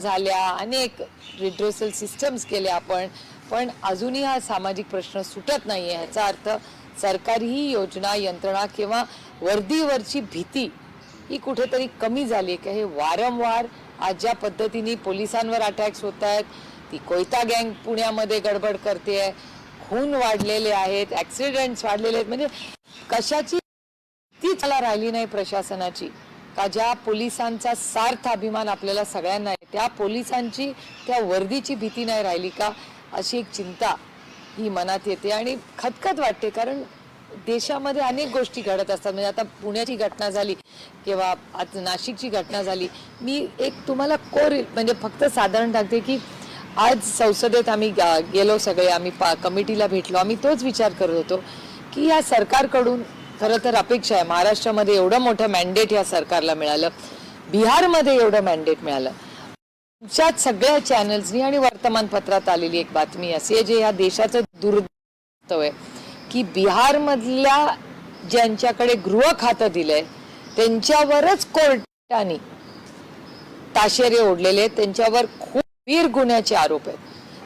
झाल्या अनेक redressal systems केल्या आपण पण अजूनही हा सामाजिक प्रश्न सुटत नाहीये. ह्याचा अर्थ सरकारी ही योजना यंत्रणा किंवा वर्दीवरची भीती ही कुठेतरी कमी झाली आहे. का हे वारंवार आज ज्या पद्धतीने पोलिसांवर अटॅक्स होत आहेत ती कोयता गँग पुण्यामध्ये गडबड करते खून वाढलेले आहेत ॲक्सिडेंट्स वाढलेले आहेत. म्हणजे कशाची ती चला राहिली नाही प्रशासनाची? का ज्या पोलिसांचा सार्थ अभिमान आपल्याला सगळ्यांना आहे त्या पोलिसांची त्या वर्दीची भीती नाही राहिली का? अशी एक चिंता ही मनात येते आणि खतखत वाटते कारण देशामध्ये अनेक गोष्टी घडत असतात. म्हणजे आता पुण्याची घटना झाली किंवा आज नाशिकची घटना झाली. मी एक तुम्हाला कोर म्हणजे फक्त साधारण टाकते की आज संसदेत आम्ही गा- गेलो सगळे आम्ही पा कमिटीला भेटलो. आम्ही तोच विचार करत होतो की या सरकारकडून खरं तर अपेक्षा आहे. महाराष्ट्रामध्ये एवढं मोठं मॅन्डेट या सरकारला मिळालं. बिहारमध्ये एवढं मॅन्डेट मिळालं. तुमच्याच सगळ्या चॅनल्सनी आणि वर्तमानपत्रात आलेली एक बातमी अशी आहे जे या देशाचं दुर्दैव आहे की बिहारमधल्या ज्यांच्याकडे गृह खातं दिलंय त्यांच्यावरच कोर्टाने ताशेरे ओढलेले आहेत. त्यांच्यावर खूप वीर गुन्ह्याचे आरोप आहेत.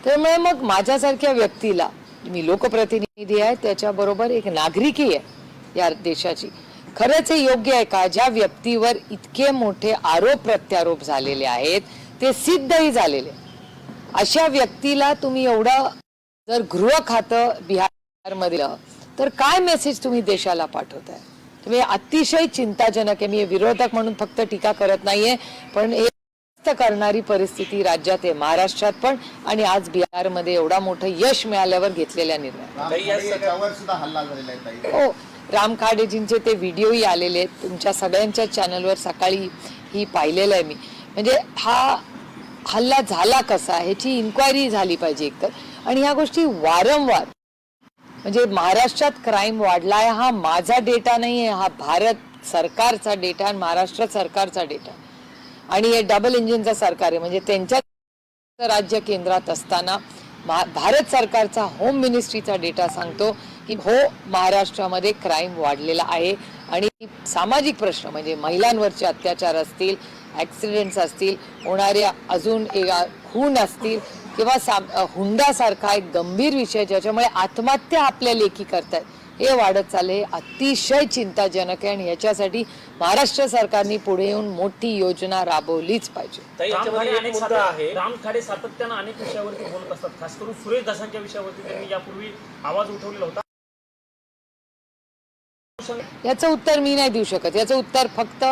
त्यामुळे मग माझ्यासारख्या व्यक्तीला मी लोकप्रतिनिधी आहे त्याच्याबरोबर एक नागरिकी आहे. या देशाची. खरंच हे योग्य आहे का? ज्या व्यक्तीवर इतके मोठे आरोप प्रत्यारोप झालेले आहेत ते सिद्धही झालेले. अशा व्यक्तीला तुम्ही एवढं जर गृह खातं बिहारमध्ये तर काय मेसेज तुम्ही देशाला पाठवताय? तुम्ही अतिशय चिंताजनक आहे. मी विरोधक म्हणून फक्त टीका करत नाहीये पण हे करणारी परिस्थिती राज्यात आहे महाराष्ट्रात पण आणि आज बिहारमध्ये एवढा मोठं यश मिळाल्यावर घेतलेल्या निर्णय. हो. राम खाडेजींचे ते व्हिडिओही आलेले आहेत. तुमच्या सगळ्यांच्या चॅनलवर सकाळी ही पाहिलेलं आहे मी. म्हणजे हा हल्ला झाला कसा? ह्याची इन्क्वायरी झाली पाहिजे एकतर. आणि ह्या गोष्टी वारंवार. म्हणजे महाराष्ट्रात क्राईम वाढलाय हा माझा डेटा नाही आहे हा भारत सरकारचा डेटा आणि महाराष्ट्र सरकारचा डेटा आणि हे डबल इंजिनचं सरकार आहे. म्हणजे त्यांच्या राज्य केंद्रात असताना भारत सरकारचा होम मिनिस्ट्रीचा डेटा सांगतो. की हो महाराष्ट्रामध्ये क्राईम वाढलेला आहे. आणि सामाजिक प्रश्न म्हणजे महिलांवरचे अत्याचार असतील ॲक्सिडेंट्स असतील होणारे अजून खून असतील किंवा साम- अ, हुंडासारखा एक गंभीर विषय ज्याच्यामुळे आत्महत्या आपल्या लेखी करतायत. हे वाढत चालले हे अतिशय चिंताजनक आहे. आणि याच्यासाठी महाराष्ट्र सरकारने पुढे येऊन मोठी योजना राबवलीच पाहिजे. राम खाडे सातत्यानं अनेक विषयावरती बोलत असतात. खास करून सुरेश दसांच्या विषयावरती त्यांनी यापूर्वी आवाज उठवलेला होता. याचं उत्तर मी नाही देऊ शकत. याचं उत्तर फक्त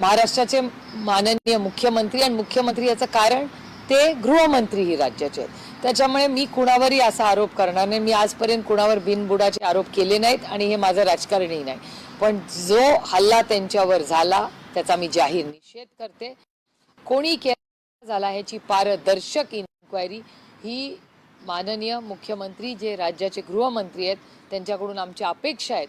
महाराष्ट्राचे माननीय मुख्यमंत्री आणि मुख्यमंत्री याचं कारण ते गृहमंत्री ही राज्याचे आहेत. त्याच्यामुळे मी कुणावरही असा आरोप करणार नाही. मी आजपर्यंत कुणावर बिनबुडाचे आरोप केले नाहीत आणि हे माझं राजकारणही नाही. पण जो हल्ला त्यांच्यावर झाला त्याचा मी जाहीर निषेध करते. कोणी केला झाला ह्याची पारदर्शक इन्क्वायरी ही माननीय मुख्यमंत्री जे राज्याचे गृहमंत्री आहेत त्यांच्याकडून आमच्या अपेक्षा आहेत.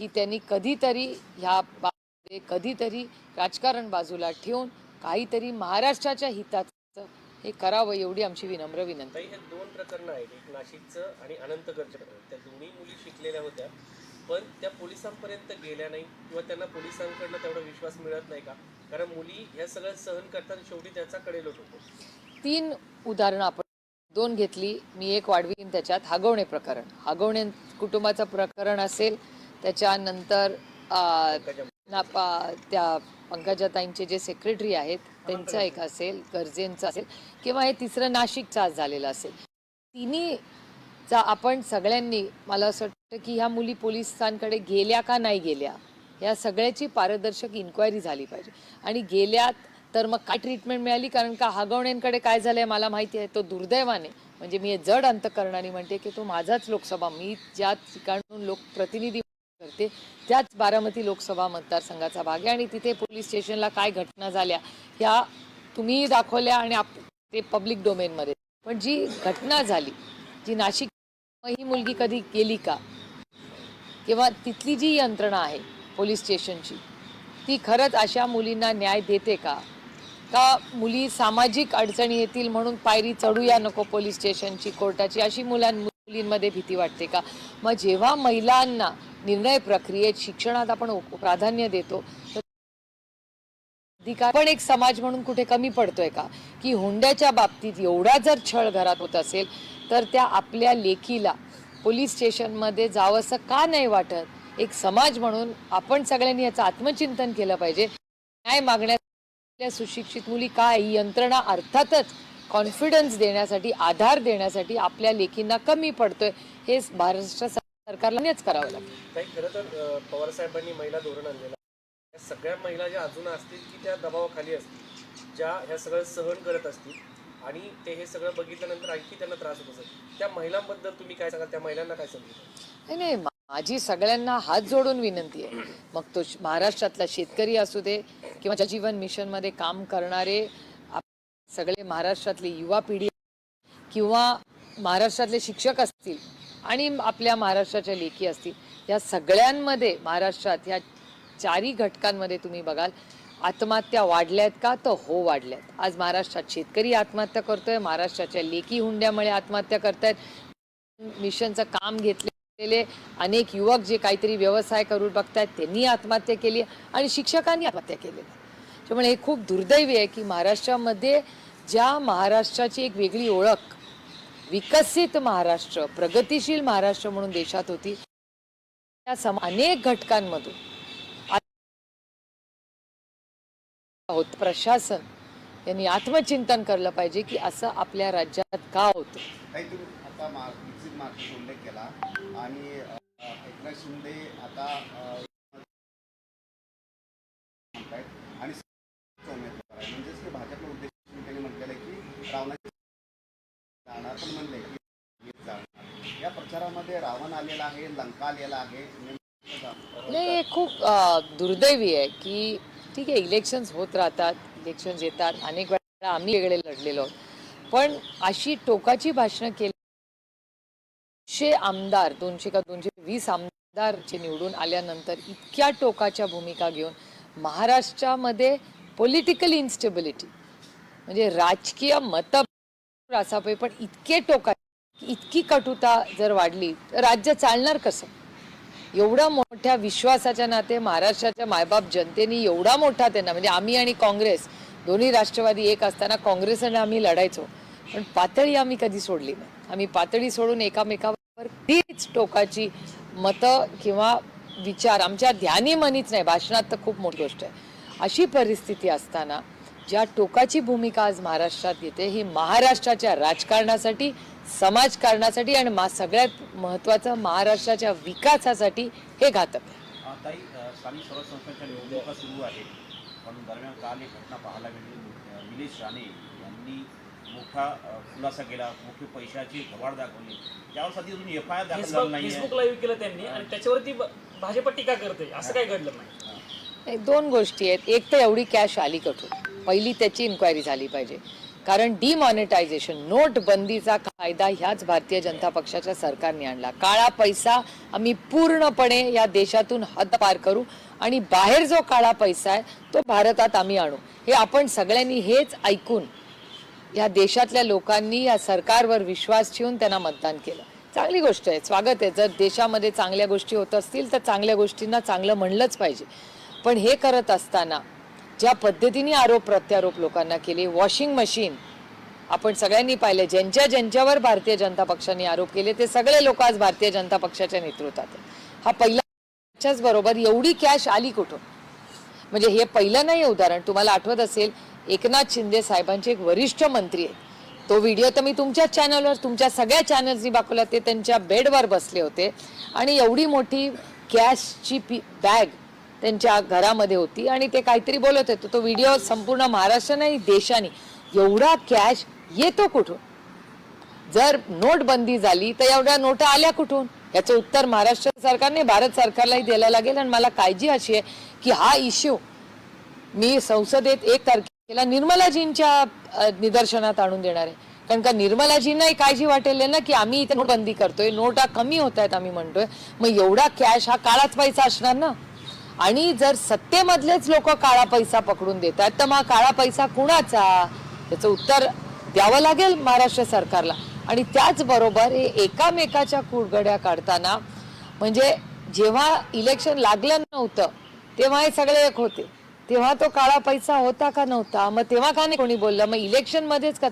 की त्यांनी कधीतरी ह्या बाबतीमध्ये कधीतरी राजकारण बाजूला ठेवून काहीतरी महाराष्ट्राच्या हिताचं हे करावं एवढी आमची विनम्र विनंती. हे दोन प्रकरणं आहेत एक नाशिकचं आणि अनंतगडचं त्या दोन्ही मुली शिकलेल्या होत्या पण त्या पोलिसांपर्यंत गेल्या नाही किंवा त्यांना पोलिसांकडनं तेवढा विश्वास मिळत नाही का? कारण मुली ह्या सगळं सहन करतात शेवटी त्याचा कडेल होतो. तीन उदाहरणं आपण दोन घेतली. मी एक वाढवीन त्याच्यात. हागवणे प्रकरण. हागवणे कुटुंबाचं प्रकरण असेल त्याच्यानंतर त्या पंकजाताईंचे जे सेक्रेटरी आहेत त्यांचं एक असेल गरजेंचं असेल किंवा हे तिसरं नाशिकचा आज झालेलं असेल. तिन्हीचा आपण सगळ्यांनी मला असं वाटतं की ह्या मुली पोलिसांकडे गेल्या का नाही गेल्या या सगळ्याची पारदर्शक इन्क्वायरी झाली पाहिजे. आणि गेल्यात तर मग काय ट्रीटमेंट मिळाली? कारण का हागवण्यांकडे काय झालंय मला माहिती आहे तो दुर्दैवाने म्हणजे मी हे जड अंत करणारी म्हणते की तो माझाच लोकसभा मी ज्या ठिकाणून लोक प्रतिनिधी करते. त्याच बारामती लोकसभा मतदारसंघाचा भाग आहे आणि तिथे पोलीस स्टेशनला काय घटना झाल्या ह्या तुम्ही दाखवल्या आणि आप ते पब्लिक डोमेनमध्ये. पण जी घटना झाली जी नाशिक ही मुलगी कधी गेली का? किंवा तिथली जी यंत्रणा आहे पोलीस स्टेशनची ती खरंच अशा मुलींना न्याय देते का? का मुली सामाजिक अडचणी येतील म्हणून पायरी चढूया नको पोलीस स्टेशनची कोर्टाची अशी मुलां मुलींमध्ये भीती वाटते का? मग जेव्हा महिलांना निर्णय प्रक्रियेत शिक्षणात आपण प्राधान्य देतो. अधिकार पण एक समाज म्हणून कुठे कमी पडतोय का? की हुंड्याच्या बाबतीत एवढा जर छळ घरात होत असेल तर त्या आपल्या लेखीला पोलीस स्टेशनमध्ये जावंसं का नाही वाटत? एक समाज म्हणून आपण सगळ्यांनी याचं आत्मचिंतन केलं पाहिजे. न्याय मागण्याच्या सुशिक्षित मुली काय? ही यंत्रणा अर्थातच कॉन्फिडन्स देण्यासाठी आधार देण्यासाठी आपल्या लेखींना कमी पडतोय. हे महाराष्ट्र सरकारलाच करावं काही खरं तर पवार साहेबांनी महिला धोरण आणलेलं आहे. या सगळ्या महिला ज्या अजून असतील की त्या दबावाखाली असतील ज्या ह्या सगळं सहन करत असतील आणि ते हे सगळं बघितल्यानंतर आणखी त्यांना त्रास होत असेल त्या महिलांबद्दल तुम्ही काय सांगाल? त्या महिलांना काय समजून नाही नाही माझी सगळ्यांना हात जोडून विनंती आहे. मग तो महाराष्ट्रातला शेतकरी असू दे किंवा जल जीवन मिशनमध्ये काम करणारे सगळे महाराष्ट्रातली युवा पिढी किंवा महाराष्ट्रातले शिक्षक असतील आणि आपल्या महाराष्ट्राच्या लेखी असतील. या सगळ्यांमध्ये महाराष्ट्रात ह्या चारी घटकांमध्ये तुम्ही बघाल आत्महत्या वाढल्यात का? तर हो वाढल्यात. आज महाराष्ट्रात शेतकरी आत्महत्या करतोय महाराष्ट्राच्या लेखी हुंड्यामुळे आत्महत्या करतायत. मिशनचं काम घेतलेले अनेक युवक जे काहीतरी व्यवसाय करून बघतायत त्यांनी आत्महत्या केली आणि शिक्षकांनी आत्महत्या केली. त्यामुळे हे खूप दुर्दैवी आहे की महाराष्ट्रामध्ये ज्या महाराष्ट्राची एक वेगळी ओळख विकसित महाराष्ट्र प्रगतिशील महाराष्ट्र म्हणून देशात होती. त्या सम अनेक घटकांमधून होत प्रशासन यांनी आत्मचिंतन करलं पाहिजे की असं आपल्या राज्यात का होतं? केला आणि एकनाथ शिंदे आता आणि उमेदवार आहे म्हणजेच की भाजपला उद्देश त्यांनी म्हटलेलं आहे की रावणाची जाणार. पण म्हणले की जाणार. या प्रचारामध्ये रावण आलेला आहे लंका आलेला आहे नाही हे खूप दुर्दैवी आहे की ठीक आहे इलेक्शन्स होत राहतात इलेक्शन्स येतात. अनेक वेळा आम्ही वेगळे लढलेलो पण अशी टोकाची भाषणं केली दोनशे आमदार दोनशे का दोनशे वीस आमदार जे निवडून आल्यानंतर इतक्या टोकाच्या भूमिका घेऊन महाराष्ट्रामध्ये पॉलिटिकल इन्स्टेबिलिटी म्हणजे राजकीय मत असावे पण इतके टोका इतकी कटुता जर वाढली तर राज्य चालणार कसं? एवढा मोठ्या विश्वासाच्या नाते महाराष्ट्राच्या मायबाप जनतेने एवढा मोठा त्यांना म्हणजे आम्ही आणि काँग्रेस दोन्ही राष्ट्रवादी एक असताना काँग्रेस आणि आम्ही लढायचो. पण पातळी आम्ही कधी सोडली नाही. आम्ही पातळी सोडून एकामेकावर कधीच टोकाची मतं किंवा विचार आमच्या ध्यानी मनीच नाही. भाषणात तर खूप मोठी गोष्ट आहे. अशी परिस्थिती असताना ज्या टोकाची भूमिका आज महाराष्ट्रात येते ही महाराष्ट्राच्या राजकारणासाठी समाजकारणासाठी आणि मा सगळ्यात महत्त्वाचं महाराष्ट्राच्या विकासासाठी हे घातक आहे. ताई अ, स्थानिक स्वराज्य संस्थांच्या निवडणुका सुरू आहेत. पण दरम्यान काल एक घटना पाहायला मिळाली. अ, निलेश राणे यांनी मोठा अ, खुलासा केला मोठी पैशाची गवाड दाखवली. त्यावर सध्या अजून एफ आय आर दाखल झाला फेसबुक नाही फेसबुक लाईव्ह केलं त्यांनी आणि त्याच्यावरती ब- भाजप टीका करते. असं काही घडलं? नाही नाही, दोन गोष्टी आहेत. एक तर एवढी कॅश आली कुठून पहिली त्याची इन्क्वायरी झाली पाहिजे. कारण डिमॉनिटायझेशन नोटबंदीचा कायदा ह्याच भारतीय जनता पक्षाच्या सरकारने आणला. काळा पैसा आम्ही पूर्णपणे या देशातून हद्दपार करू आणि बाहेर जो काळा पैसा आहे तो भारतात आम्ही आणू. हे आपण सगळ्यांनी हेच ऐकून या देशातल्या लोकांनी या सरकारवर विश्वास ठेवून त्यांना मतदान केलं. चांगली गोष्ट आहे. स्वागत आहे. जर देशामध्ये चांगल्या गोष्टी होत असतील तर चांगल्या गोष्टींना चांगलं म्हणलंच पाहिजे. पण हे करत असताना ज्या पद्धतीने आरोप प्रत्यारोप लोकांना केले वॉशिंग मशीन आपण सगळ्यांनी पाहिले ज्यांच्या ज्यांच्यावर भारतीय जनता पक्षाने आरोप केले ते सगळे लोक आज भारतीय जनता पक्षाच्या नेतृत्वात हा पहिला बरोबर एवढी कॅश आली कुठून? म्हणजे हे पहिलं नाही उदाहरण तुम्हाला आठवत असेल एकनाथ शिंदे साहेबांचे एक वरिष्ठ मंत्री आहेत. तो व्हिडिओ तर मी तुमच्याच चॅनलवर तुमच्या सगळ्या चॅनल्सनी दाखवला ते त्यांच्या बेडवर बसले होते. आणि एवढी मोठी कॅशची पी बॅग त्यांच्या घरामध्ये होती आणि ते काहीतरी बोलत होते. तो व्हिडिओ संपूर्ण महाराष्ट्र नाही देशाने. एवढा कॅश येतो कुठून? जर नोटबंदी झाली तर एवढ्या नोटा आल्या कुठून? याचं उत्तर महाराष्ट्र सरकारने भारत सरकारलाही द्यायला लागेल. आणि मला काळजी अशी आहे की हा इश्यू मी संसदेत एक तारखेला निर्मलाजींच्या निदर्शनात आणून देणार आहे. कारण का निर्मलाजींनाही काळजी वाटेल ना की आम्ही इथे नोटबंदी करतोय. नोटा कमी होत आहेत आम्ही म्हणतोय. मग एवढा कॅश हा काळाच पैसा असणार ना? आणि जर सत्तेमधलेच लोक काळा पैसा पकडून देतात तर मग काळा पैसा कुणाचा? त्याचं उत्तर द्यावं लागेल महाराष्ट्र सरकारला. आणि त्याचबरोबर हे एकामेकाच्या कुडगड्या काढताना म्हणजे जेव्हा इलेक्शन लागलं नव्हतं तेव्हा हे सगळे एक होते. तेव्हा तो काळा पैसा होता का नव्हता? मग तेव्हा का नाही कोणी बोललं? मग इलेक्शन मध्येच का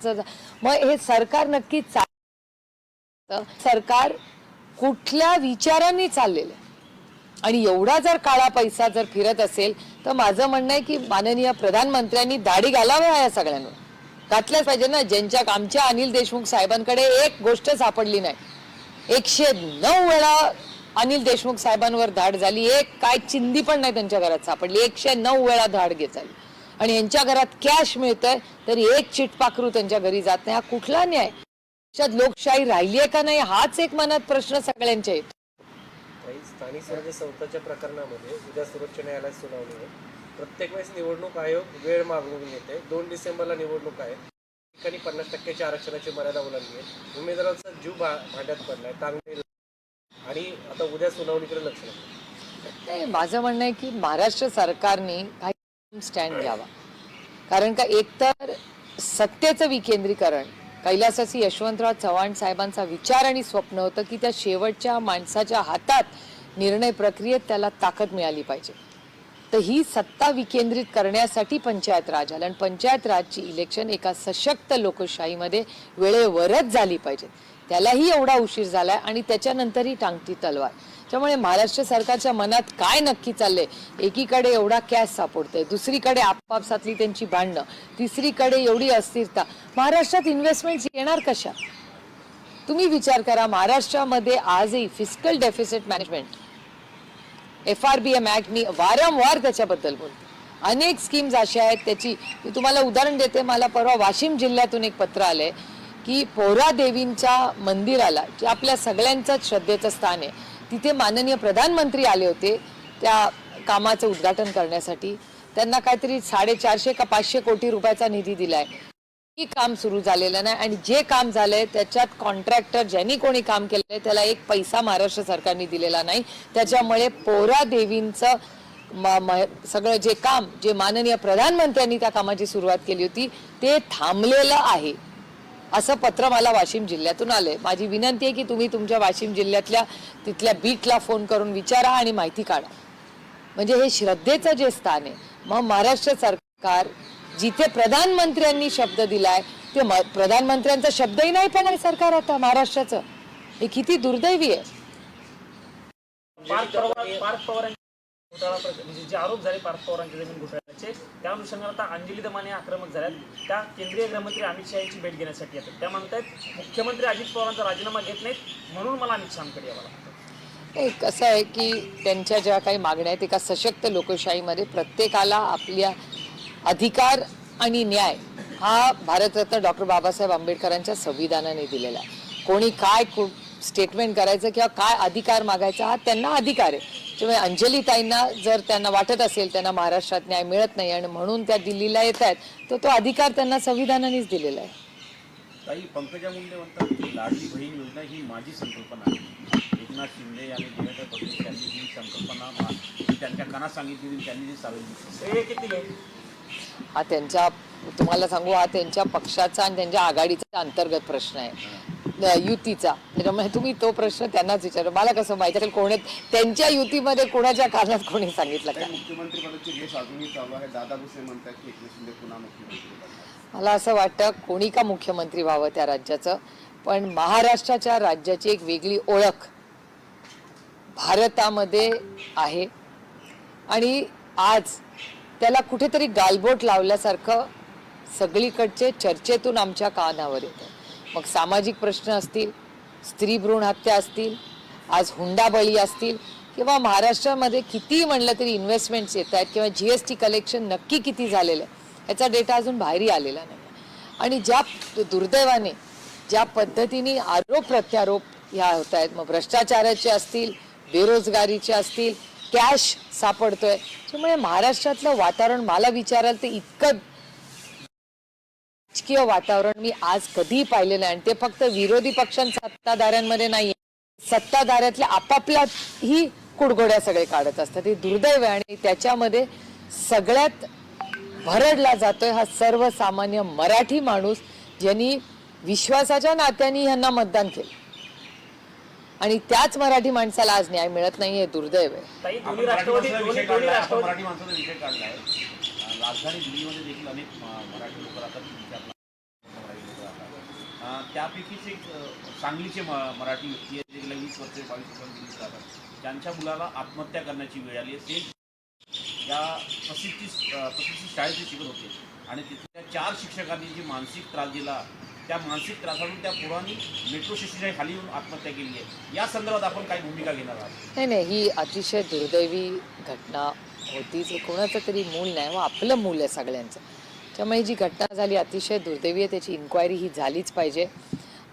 मग हे सरकार नक्की चा- सरकार कुठल्या विचारांनी चाललेलं आहे? आणि एवढा जर काळा पैसा जर फिरत असेल तर माझं म्हणणं आहे की माननीय प्रधानमंत्र्यांनी दाढी घालाव्या या सगळ्यांवर. घातल्याच पाहिजे ना ज्यांच्या आमच्या अनिल देशमुख साहेबांकडे एक गोष्ट सापडली नाही. एकशे नऊ वेळा अनिल देशमुख साहेबांवर धाड झाली एक काय चिंदी पण नाही त्यांच्या घरात सापडली एकशे नऊ वेळा धाड घेत झाली. आणि यांच्या घरात कॅश मिळतंय तरी एक चिटपाखरू त्यांच्या घरी जात नाही हा कुठला न्याय? लोकशाही राहिली आहे का नाही हाच एक मनात प्रश्न सगळ्यांच्या येतो स्थानिक स्वराज्य संस्थाच्या प्रकरणामध्ये उद्या सर्वोच्च न्यायालयात सुनावणी आहे प्रत्येक वेळेस निवडणूक आयोग वेळ मागून येते दोन डिसेंबरला निवडणूक आहे. ठिकाणी पन्नास टक्क्याच्या आरक्षणाची मर्यादा ओलांडली आहे. उमेदवारांचा जीव भा भांड्यात पडलाय. तांगडी आणि आता उद्या सुनावणीकडे लक्ष नाही माझं म्हणणं आहे की महाराष्ट्र सरकारने काही स्टँड घ्यावा. कारण का एकतर सत्तेचं विकेंद्रीकरण कैलासासी यशवंतराव चव्हाण साहेबांचा विचार आणि स्वप्न होतं की त्या शेवटच्या माणसाच्या हातात निर्णय प्रक्रियेत त्याला ताकद मिळाली पाहिजे. तर ही सत्ता विकेंद्रित करण्यासाठी पंचायत राज आलं. आणि पंचायत राजची इलेक्शन एका सशक्त लोकशाहीमध्ये वेळेवरच झाली पाहिजे. त्यालाही एवढा उशीर झालाय आणि त्याच्यानंतरही टांगती तलवार. त्यामुळे महाराष्ट्र सरकारच्या मनात काय नक्की चाललंय? एकीकडे एवढा कॅश सापडतोय दुसरीकडे आपापसातली त्यांची भांडणं तिसरीकडे एवढी अस्थिरता. महाराष्ट्रात इन्व्हेस्टमेंट येणार कशा? तुम्ही विचार करा महाराष्ट्रामध्ये आजही physical deficit management F R B M act मी वारंवार त्याच्याबद्दल बोलते. अनेक स्कीम्स अशा आहेत त्याची मी तुम्हाला उदाहरण देते. मला परवा वाशिम जिल्ह्यातून एक पत्र आलंय की पोहरा देवींच्या मंदिराला जे आपल्या सगळ्यांचंच श्रद्धेचं स्थान आहे तिथे माननीय प्रधानमंत्री आले होते त्या कामाचं उद्घाटन करण्यासाठी. त्यांना काहीतरी साडेचारशे का पाचशे कोटी रुपयाचा निधी दिलाय. ही काम सुरू झालेलं नाही आणि जे काम झालंय त्याच्यात कॉन्ट्रॅक्टर ज्यांनी कोणी काम केलंय त्याला एक पैसा महाराष्ट्र सरकारने दिलेला नाही. त्याच्यामुळे पोरा देवींचं सगळं जे काम जे माननीय प्रधानमंत्र्यांनी त्या कामाची सुरुवात केली होती ते थांबलेलं आहे. असं पत्र मला वाशिम जिल्ह्यातून आलंय. माझी विनंती आहे की तुम्ही तुमच्या वाशिम जिल्ह्यातल्या तिथल्या बीटला फोन करून विचारा आणि माहिती काढा. म्हणजे हे श्रद्धेचं जे स्थान आहे मग महाराष्ट्र सरकार जिथे प्रधानमंत्र्यांनी शब्द दिलाय ते प्रधानमंत्र्यांचा शब्दही नाही पण सरकार आता महाराष्ट्राचं. हे किती दुर्दैवी आहे. म्हणजे जे आरोप झाले पार्थ पवारांच्या जमीन घोटाळ्याचे त्या अनुषंगाने आता अंजली दमाने आक्रमक झाल्यात. त्या केंद्रीय गृहमंत्री अमित शहा यांची भेट घेण्यासाठी येतात. त्या म्हणतायत मुख्यमंत्री अजित पवारांचा राजीनामा घेत नाहीत म्हणून मला अमित शहाकडे यावं लागतं. कसं आहे की त्यांच्या ज्या काही मागण्या आहेत एका सशक्त लोकशाहीमध्ये प्रत्येकाला आपल्या अधिकार आणि न्याय हा भारतरत्न डॉक्टर बाबासाहेब आंबेडकरांच्या संविधानाने दिलेला आहे. कोणी काय स्टेटमेंट करायचं किंवा काय अधिकार मागायचा हा त्यांना अधिकार आहे. त्यामुळे अंजली ताईंना जर त्यांना वाटत असेल त्यांना महाराष्ट्रात न्याय मिळत नाही आणि म्हणून त्या दिल्लीला येत आहेत तर तो अधिकार त्यांना संविधानानेच दिलेला आहे. ताई पंकजा मुंडे म्हणतात की लाडली बहीण योजना ही माझी संकल्पना आहे. एकनाथ शिंदे आणि देवेंद्र फडणवीस यांनी ही संकल्पना त्यांच्या कानात सांगितली त्यांनी जी चालवली श्रेय किती आहे? हा त्यांच्या तुम्हाला सांगू हा त्यांच्या पक्षाचा आणि त्यांच्या आघाडीचा अंतर्गत प्रश्न आहे. युतीचा. त्याच्यामुळे तुम्ही तो प्रश्न त्यांनाच विचारा. मला कसं माहिती असेल कोणी त्यांच्या युतीमध्ये कोणाच्या कानात कोणी सांगितलं का? मला असं वाटतं कोणी का मुख्यमंत्री व्हावं त्या राज्याचं? पण महाराष्ट्राच्या राज्याची एक वेगळी ओळख भारतामध्ये आहे. आणि आज त्याला कुठेतरी गालबोट लावल्यासारखं सगळीकडचे चर्चेतून आमच्या कानावर येतं. मग सामाजिक प्रश्न असतील स्त्री भ्रूण हत्या असतील आज हुंडाबळी असतील किंवा महाराष्ट्रामध्ये किती म्हणलं तरी इन्व्हेस्टमेंट्स येत आहेत किंवा जी एस टी कलेक्शन नक्की किती झालेलं आहे याचा डेटा अजून बाहेरही आलेला नाही. आणि ज्या दुर्दैवाने ज्या पद्धतीने आरोप प्रत्यारोप ह्या होत आहेत मग भ्रष्टाचाराचे असतील बेरोजगारीचे असतील कॅश सापडतोय. त्यामुळे महाराष्ट्रातलं वातावरण मला विचाराल तर इतकं राजकीय वातावरण मी आज कधीही पाहिलेलं नाही. आणि ते फक्त विरोधी पक्षांच्या सत्ताधाऱ्यांमध्ये नाही सत्ताधाऱ्यातल्या आपापल्याही कुडघोड्या सगळे काढत असतात. हे दुर्दैव आहे आणि त्याच्यामध्ये सगळ्यात भरडला जातोय हा सर्वसामान्य मराठी माणूस ज्यांनी विश्वासाच्या नात्याने ह्यांना मतदान केलं. आणि त्याच मराठी माणसाला आज न्याय मिळत नाही हे दुर्दैव आहे. ताई आपण दोन्ही मराठी राष्ट्रवादी माणसाचा दोन्ही विषय दोन्ही काढला आपण राष्ट्रवादी मराठी माणसाचा विषय काढलाय राजधानी दिल्लीमध्ये देखील अनेक म- मराठी लोक राहतात. मराठी लोक राहतात अं, त्यापैकीच एक अं, सांगलीचे म मराठी व्यक्ती आहे जे गेल्या वीस वर्ष बावीस वर्ष दिल्लीत राहतात. त्यांच्या मुलाला आत्महत्या करण्याची वेळ आली आहे. ते या अं, प्रशिक्षित शाळेचे शिकत होते. आणि तिथल्या चार शिक्षकांनी जी मानसिक त्रास दिला त्या मानसिक त्रासातून त्या पोरांनी मेट्रो स्टेशनच्या खाली येऊन आत्महत्या केली आहे. या संदर्भात आपण काही भूमिका घेणार आहात. नाही नाही ही अतिशय दुर्दैवी घटना होती. जे कोणाचं तरी मूल नाही व आपलं मूल आहे सगळ्यांचं. त्यामुळे जी घटना झाली अतिशय दुर्दैवी आहे. त्याची इन्क्वायरी ही झालीच पाहिजे.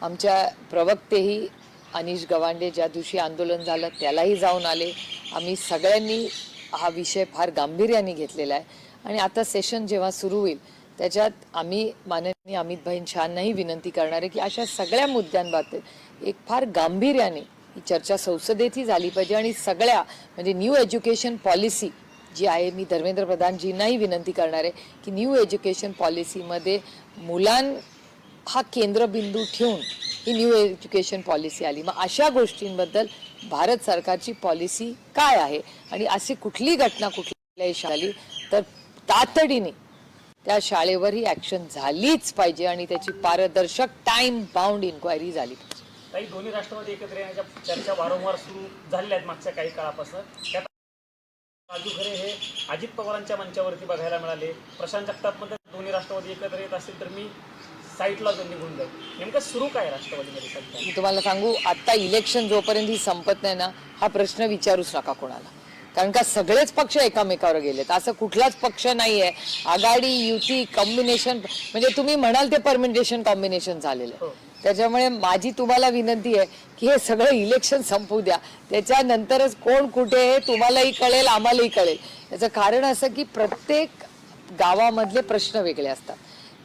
आमच्या प्रवक्तेही अनिश गवांडे ज्या दिवशी आंदोलन झालं त्यालाही जाऊन आले. आम्ही सगळ्यांनी हा विषय फार गांभीर्याने घेतलेला आहे. आणि आता सेशन जेव्हा सुरू होईल त्याच्यात आम्ही माननीय अमित भाईन शहांनाही विनंती करणार आहे की अशा सगळ्या मुद्द्यांबाबत एक फार गांभीर्याने ही चर्चा संसदेतही झाली पाहिजे आणि सगळ्या म्हणजे न्यू एज्युकेशन पॉलिसी जी आहे मी धर्मेंद्र प्रधानजींनाही विनंती करणार आहे की न्यू एज्युकेशन पॉलिसीमध्ये मुलां हा केंद्रबिंदू ठेवून ही न्यू एज्युकेशन पॉलिसी आली. मग अशा गोष्टींबद्दल भारत सरकारची पॉलिसी काय आहे? आणि अशी कुठली घटना कुठल्याही शाळी तर तातडीने त्या शाळेवर ही ॲक्शन झालीच पाहिजे आणि त्याची पारदर्शक टाइम बाउंड इन्क्वायरी झाली पाहिजे. काही दोन्ही राष्ट्रवादी एकत्र येण्याच्या चर्चा वारंवार सुरू झालेल्या आहेत मागच्या काही काळापासून. त्यात राजू खरे हे अजित पवारांच्या मंचावरती बघायला मिळाले. प्रशांत जगतापमध्ये दोन्ही राष्ट्रवादी एकत्र येत असतील तर मी साईटला जाऊन निघून जाईल. नेमकं सुरू काय राष्ट्रवादीमध्ये सध्या? मी तुम्हाला सांगू आता इलेक्शन जोपर्यंत ही संपत नाही ना हा प्रश्न विचारूच नका कोणाला. कारण का सगळेच पक्ष एकामेकावर गेलेत. असं कुठलाच पक्ष नाही आहे आघाडी युती कॉम्बिनेशन म्हणजे तुम्ही म्हणाल ते परमिटेशन कॉम्बिनेशन झालेलं. आहे हो. त्याच्यामुळे माझी तुम्हाला विनंती आहे की हे सगळं इलेक्शन संपू द्या. त्याच्यानंतरच कोण कुठे आहे तुम्हालाही कळेल आम्हालाही कळेल. याचं कारण असं की प्रत्येक गावामधले प्रश्न वेगळे असतात.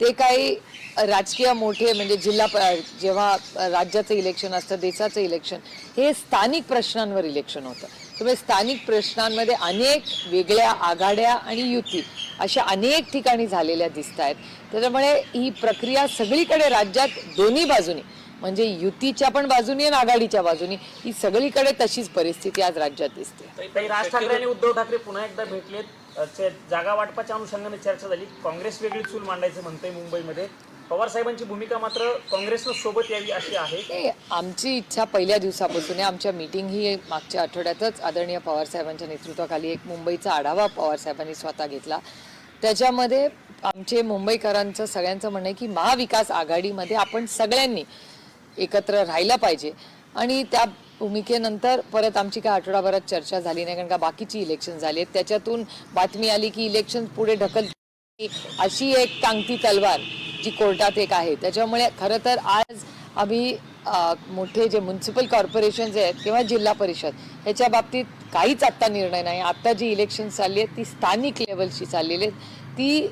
ते काही राजकीय मोठे म्हणजे जिल्हा जेव्हा राज्याचं इलेक्शन असतं देशाचं इलेक्शन हे स्थानिक प्रश्नांवर इलेक्शन होतं. त्यामुळे स्थानिक प्रश्नांमध्ये अनेक वेगळ्या आघाड्या आणि युती अशा अनेक ठिकाणी झालेल्या दिसत आहेत त्याच्यामुळे ही प्रक्रिया सगळीकडे राज्यात दोन्ही बाजूनी म्हणजे युतीच्या पण बाजूनी आणि आघाडीच्या बाजूनी ही सगळीकडे तशीच परिस्थिती आज राज्यात दिसते. राज ठाकरे आणि उद्धव ठाकरे पुन्हा एकदा भेटलेत. जागा वाटपाच्या अनुषंगाने चर्चा झाली. काँग्रेस वेगळी चूल मांडायचं म्हणतोय मुंबईमध्ये. पवार साहेबांची भूमिका मात्र काँग्रेसनं सोबत यावी अशी आहे. आमची इच्छा पहिल्या दिवसापासून आहे. आमच्या मीटिंग ही मागच्या आठवड्यातच आदरणीय पवारसाहेबांच्या नेतृत्वाखाली एक मुंबईचा आढावा पवारसाहेबांनी स्वतः घेतला. त्याच्यामध्ये आमचे मुंबईकरांचं सगळ्यांचं म्हणणं आहे की महाविकास आघाडीमध्ये आपण सगळ्यांनी एकत्र राहिलं पाहिजे. आणि त्या भूमिकेनंतर परत आमची काय आठवडाभरात चर्चा झाली नाही कारण का बाकीची इलेक्शन झाली आहेत. त्याच्यातून बातमी आली की इलेक्शन पुढे ढकल. अशी एक टांगती तलवार जी कोर्टात एक आहे. त्याच्यामुळे खरं तर आज आम्ही मोठे जे म्युन्सिपल कॉर्पोरेशन्स आहेत किंवा जिल्हा परिषद ह्याच्या बाबतीत काहीच आत्ता निर्णय नाही. आत्ता जी इलेक्शन चालली आहेत ती स्थानिक लेवलची चाललेली आहेत. ती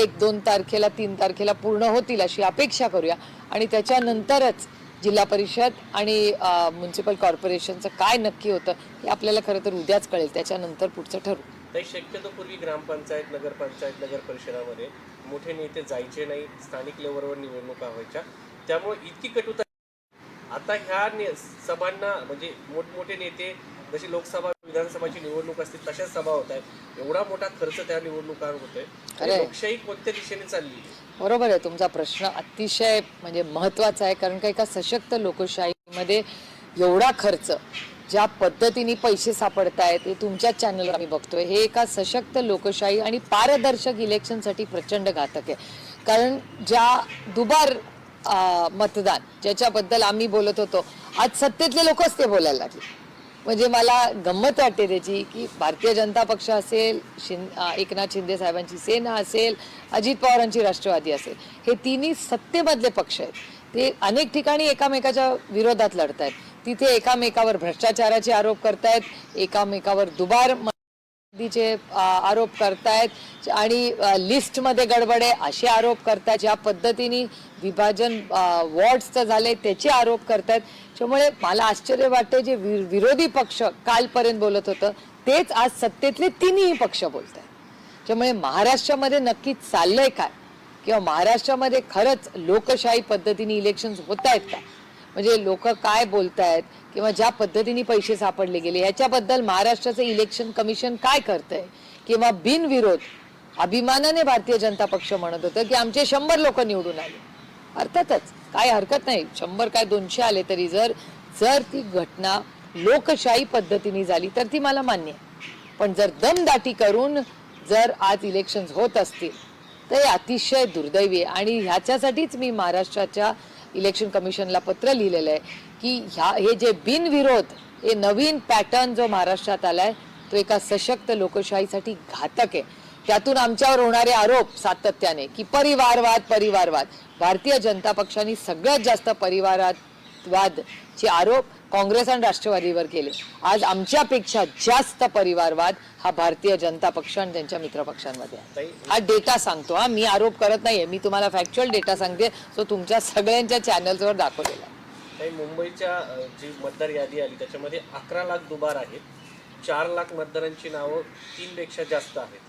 एक दोन तारखेला तीन तारखेला पूर्ण होतील अशी अपेक्षा करूया. आणि त्याच्यानंतरच जिल्हा परिषद आणि म्युन्सिपल कॉर्पोरेशनचं काय नक्की होतं हे आपल्याला खरं तर उद्याच कळेल. त्याच्यानंतर पुढचं ठरू. शक्यतो पूर्वी ग्रामपंचायत नगरपंचायत नगर परिषदामध्ये मोठे नेते जायचे नाही स्थानिक लेवलवर निवडणुका व्हायच्या त्यामुळे इतकी कटुता आता ह्या ने- सभांना म्हणजे मोठमोठे नेते जशी लोकसभा विधानसभाची निवडणूक असते तशाच सभा होत आहेत एवढा मोठा खर्च त्या निवडणुकांवर होतोय. लोकशाही कोणत्या दिशेने चालली? बरोबर आहे तुमचा प्रश्न अतिशय म्हणजे महत्त्वाचा आहे कारण का एका सशक्त लोकशाहीमध्ये एवढा खर्च ज्या पद्धतीने पैसे सापडत आहेत हे तुमच्याच चॅनलवर आम्ही बघतोय. हे एका सशक्त लोकशाही आणि पारदर्शक इलेक्शनसाठी प्रचंड घातक आहे. कारण ज्या दुबार मतदान ज्याच्याबद्दल आम्ही बोलत होतो आज सत्तेतले लोकच ते बोलायला लागले. म्हणजे मला गंमत वाटते त्याची की भारतीय जनता पक्ष असेल शिं एकनाथ शिंदे साहेबांची सेना असेल अजित पवारांची राष्ट्रवादी असेल हे तिन्ही सत्तेमधले पक्ष आहेत. ते अनेक ठिकाणी एकामेकाच्या विरोधात लढत आहेत तिथे एकामेकावर भ्रष्टाचाराचे आरोप करतायत एकामेकावर दुबार चे आरोप करतायत आणि अ, लिस्टमध्ये गडबड आहे असे आरोप करतायत ज्या पद्धतीने विभाजन अ, वॉर्ड्सचं त्याचे आरोप करतायत. त्यामुळे मला आश्चर्य वाटतं जे विरोधी पक्ष कालपर्यंत बोलत होतं तेच आज सत्तेतले तिन्ही पक्ष बोलत आहेत त्यामुळे महाराष्ट्रामध्ये नक्की चाललंय काय? किंवा महाराष्ट्रामध्ये खरंच लोकशाही पद्धतीने इलेक्शन होत आहेत का म्हणजे लोक काय बोलतायत किंवा ज्या पद्धतीने पैसे सापडले गेले ह्याच्याबद्दल महाराष्ट्राचं इलेक्शन कमिशन काय करतंय? किंवा बिनविरोध अभिमानाने भारतीय जनता पक्ष म्हणत होतं की आमचे शंभर लोक निवडून आले. अर्थातच काय हरकत नाही. शंभर काय दोनशे आले तरी जर जर ती घटना लोकशाही पद्धतीने झाली तर ती मला मान्य आहे. पण जर दमदाटी करून जर आज इलेक्शन होत असतील तर हे अतिशय दुर्दैवी आहे. आणि ह्याच्यासाठीच मी महाराष्ट्राच्या इलेक्शन कमिशनला पत्र लिहिलेलं आहे की ह्या हे जे बिनविरोध हे नवीन पॅटर्न जो महाराष्ट्रात आलाय तो एका सशक्त लोकशाहीसाठी घातक आहे. त्यातून आमच्यावर होणारे आरोप सातत्याने की परिवारवाद परिवारवाद. भारतीय जनता पक्षाने सगळ्यात जास्त परिवारवाद चे आरोप काँग्रेस आणि राष्ट्रवादीवर केले. आज आमच्यापेक्षा जास्त परिवारवाद हा भारतीय जनता पक्ष आणि त्यांच्या मित्रपक्षांमध्ये आहे. हा डेटा सांगतो हा मी आरोप करत नाहीये. मी तुम्हाला फॅक्च्युअल डेटा सांगते जो तुमच्या सगळ्यांच्या चॅनल्सवर दाखवलेला आहे. मुंबईच्या जी मतदार यादी आली त्याच्यामध्ये अकरा लाख दुबार आहेत. चार लाख मतदारांची नावं तीनपेक्षा जास्त आहेत.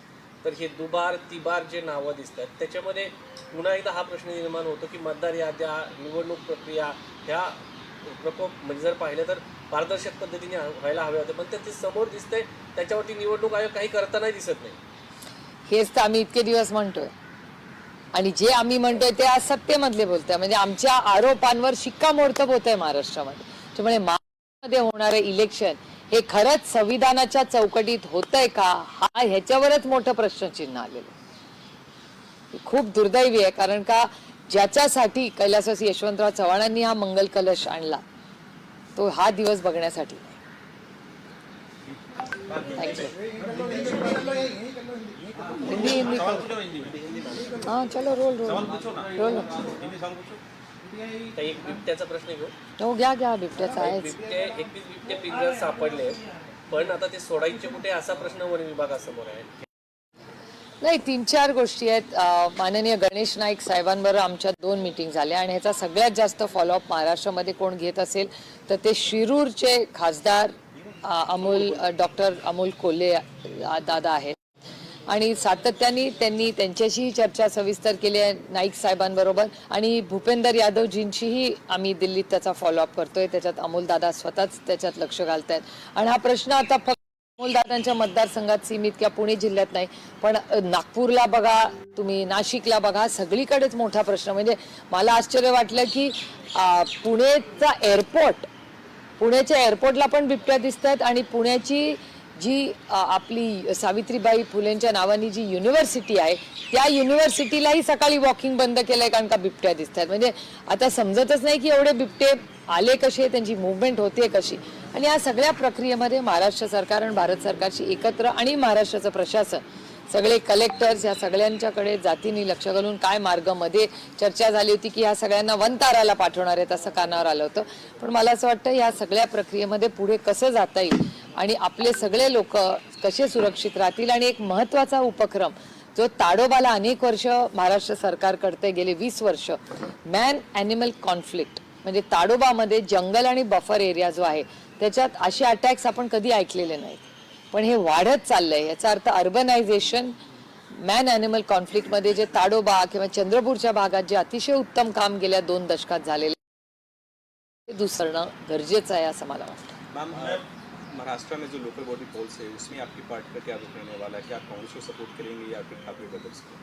तर हे दुबार तिबार जे नावं दिसतात त्याच्यामध्ये पुन्हा एकदा हा प्रश्न निर्माण होतो की मतदार याद्या निवडणूक प्रक्रिया ह्या प्रकोप म्हणजे जर पाहिलं तर पारदर्शक पद्धतीने व्हायला हवे होते. पण ते समोर दिसतंय त्याच्यावरती निवडणूक आयोग काही करताना दिसत नाही. हेच तर आम्ही इतके दिवस म्हणतोय. आणि जे आम्ही म्हणतोय ते आज सत्तेमधले बोलतोय. म्हणजे आमच्या आरोपांवर शिक्कामोर्तब होत आहे महाराष्ट्रामध्ये. त्यामुळे महाराष्ट्रामध्ये होणारे इलेक्शन हे खरंच संविधानाच्या चौकटीत होतंय का? हा ह्याच्यावरच मोठं प्रश्नचिन्ह आलेलं खूप दुर्दैवी आहे. कारण का ज्याच्यासाठी कैलासवासी यशवंतराव चव्हाणांनी हा मंगल कलश आणला तो हा दिवस बघण्यासाठी. हिंदी हिंदी हाँ चलो रोल रोल. रोल. एक बिबट्याचा प्रश्न घेऊ हो. घ्या घ्या बिबट्याचा आहेच. बिबटे एकवीस बिबटे पिंजऱ्यात सापडले पण आता ते सोडायचे कुठे असा प्रश्न वन विभागासमोर आहे. नाही तीन चार गोष्टी आहेत. माननीय गणेश नाईक साहेबांबरोबर आमच्या दोन मिटिंग झाल्या आणि ह्याचा सगळ्यात जास्त फॉलोअप महाराष्ट्रामध्ये कोण घेत असेल तर ते शिरूरचे खासदार अमोल डॉक्टर अमोल कोल्हे दादा आहेत. आणि सातत्याने त्यांनी त्यांच्याशीही चर्चा सविस्तर केली आहे नाईक साहेबांबरोबर. आणि भूपेंदर यादवजींशीही आम्ही दिल्लीत त्याचा फॉलोअप करतोय. त्याच्यात अमोलदादा स्वतःच त्याच्यात लक्ष घालतायत. आणि हा प्रश्न आता फक्त अमोलदादांच्या मतदारसंघात सीमित किंवा पुणे जिल्ह्यात नाही. पण नागपूरला बघा तुम्ही नाशिकला बघा सगळीकडेच मोठा प्रश्न. म्हणजे मला आश्चर्य वाटलं की पुणेचा एअरपोर्ट पुण्याच्या एअरपोर्टला पण बिबट्या दिसत आहेत आणि पुण्याची जी आपली सावित्रीबाई फुलेंच्या नावानी जी युनिव्हर्सिटी आहे त्या युनिव्हर्सिटीलाही सकाळी वॉकिंग बंद केलंय कारण का बिबट्या दिसत आहेत म्हणजे आता समजतच नाही की एवढे बिबटे आले कसे त्यांची मुवमेंट होते कशी. आणि या सगळ्या प्रक्रियेमध्ये महाराष्ट्र सरकार आणि भारत सरकारची एकत्र आणि महाराष्ट्राचं प्रशासन सगळे कलेक्टर्स या सगळ्यांच्याकडे जातीने लक्ष घालून काय मार्गमध्ये चर्चा झाली होती की ह्या सगळ्यांना वनताराला पाठवणार आहेत असं कानावर आलं होतं. पण मला असं वाटतं या सगळ्या प्रक्रियेमध्ये पुढे कसं जाता येईल आणि आपले सगळे लोक कसे सुरक्षित राहतील आणि एक महत्त्वाचा उपक्रम जो ताडोबाला अनेक वर्ष महाराष्ट्र सरकार करते गेले वीस वर्ष मॅन ॲनिमल कॉन्फ्लिक्ट म्हणजे ताडोबामध्ये जंगल आणि बफर एरिया जो आहे त्याच्यात असे अटॅक्स आपण कधी ऐकलेले नाहीत. पण हे वाढत चाललंय. याचा अर्थ अर्बनायझेशन मॅन ॲनिमल कॉन्फ्लिक्टमध्ये जे ताडोबा किंवा चंद्रपूरच्या भागात जे अतिशय उत्तम काम गेल्या दोन दशकात झालेले ते दुसरणं गरजेचं आहे असं मला वाटतं. महाराष्ट्र में जो लोकल बॉडी पोल्स है उसमें आपकी पार्टी का क्या रुख रहने वाला है? क्या कांग्रेस को सपोर्ट करेंगे या फिर ठाकरे ब्रदर्स को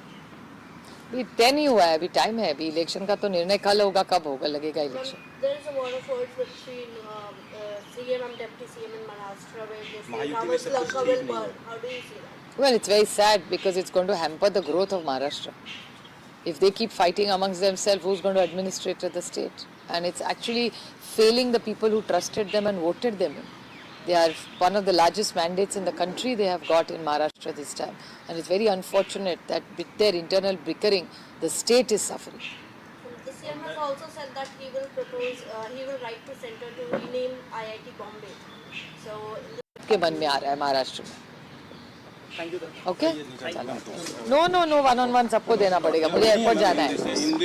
अभी तय नहीं हुआ है अभी टाइम है अभी इलेक्शन का तो निर्णय कल होगा कब होगा लगेगा election There is a war of words between um, uh, CM and Deputy CM in Maharashtra where they say Mahayuti how में much सब कुछ Lanka ठीक will नहीं burn. How do you see that? Well, it's very sad because it's going to hamper the growth of Maharashtra. If they keep fighting amongst themselves, who's going to administrate the state? And it's actually failing the people who trusted them and voted them in. They are one of the largest mandates in the country they have got in Maharashtra this time. And it's very unfortunate that with their internal bickering, the state is suffering. The CM has also said that he will propose, uh, he will write to center to rename IIT Bombay. So के मन में आ रहा है महाराष्ट्र में okay no no no one on one सबको देना पड़ेगा मुझे एयरपोर्ट जाना है